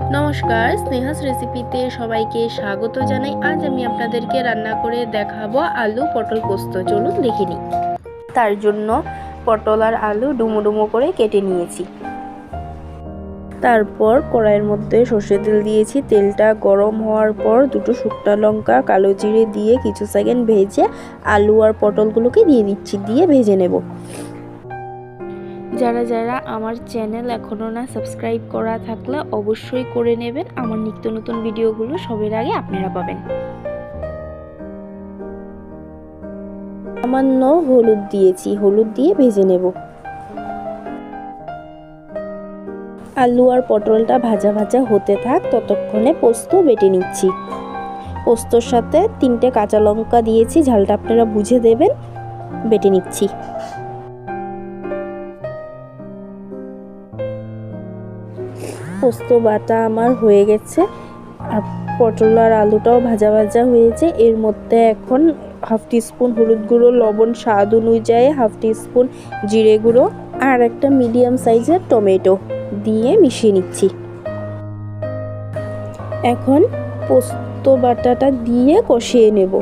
নমস্কার, স্নেহাস রেসিপিতে সবাইকে স্বাগত জানাই। আজ আমি আপনাদেরকে রান্না করে দেখাবো আলু পটল পোস্ত। চলুন দেখে নিই। তার জন্য পটল আর আলু ডুমো ডুমো করে কেটে নিয়েছি। তারপর কড়াইয়ের মধ্যে সর্ষে তেল দিয়েছি। তেলটা গরম হওয়ার পর দুটো শুকনো লঙ্কা, কালো জিরে দিয়ে কিছু সেকেন্ড ভেজে আলু আর পটলগুলোকে দিয়ে দিচ্ছি। দিয়ে ভেজে নেব। যারা যারা আমার চ্যানেল এখনও না সাবস্ক্রাইব করা থাকলে অবশ্যই করে নেবেন। আমার নিত্য নতুন ভিডিওগুলো সবের আগে আপনারা পাবেন। সামান্য হলুদ দিয়েছি, হলুদ দিয়ে ভেজে নেব। আলু আর পটলটা ভাজা ভাজা হতে থাক, ততক্ষণে পোস্ত বেটে নিচ্ছি। পোস্তর সাথে তিনটে কাঁচা লঙ্কা দিয়েছি, ঝালটা আপনারা বুঝে দেবেন, বেটে নিচ্ছি। পোস্ত বাটা আমার হয়ে গেছে আর পটল আর আলুটাও ভাজা ভাজা হয়েছে। এর মধ্যে এখন হাফ টিস্পুন হলুদ গুঁড়ো, লবণ, স্বাদ অনুযায়ী হাফ টিস্পুন জিরে গুঁড়ো আর একটা মিডিয়াম সাইজের টমেটো দিয়ে মিশিয়ে নিচ্ছি। এখন পোস্ত বাটাটা দিয়ে কষিয়ে নেব।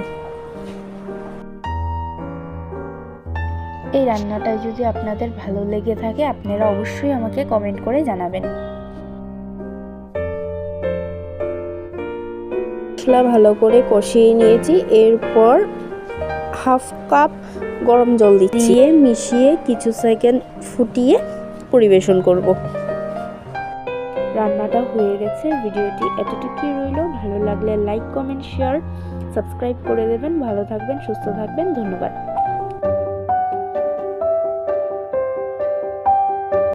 এই রান্নাটা যদি আপনাদের ভালো লেগে থাকে, আপনারা অবশ্যই আমাকে কমেন্ট করে জানাবেন। মশলা ভালো করে কষিয়ে নিয়েছি। এরপর হাফ কাপ গরম জল দিচ্ছি। দিয়ে মিশিয়ে কিছু সেকেন্ড ফুটিয়ে পরিবেশন করব। রান্নাটা হয়ে গেছে। ভিডিওটি এতটুকুই রইল। ভালো লাগলে লাইক, কমেন্ট, শেয়ার, সাবস্ক্রাইব করে দেবেন। ভালো থাকবেন, সুস্থ থাকবেন। ধন্যবাদ।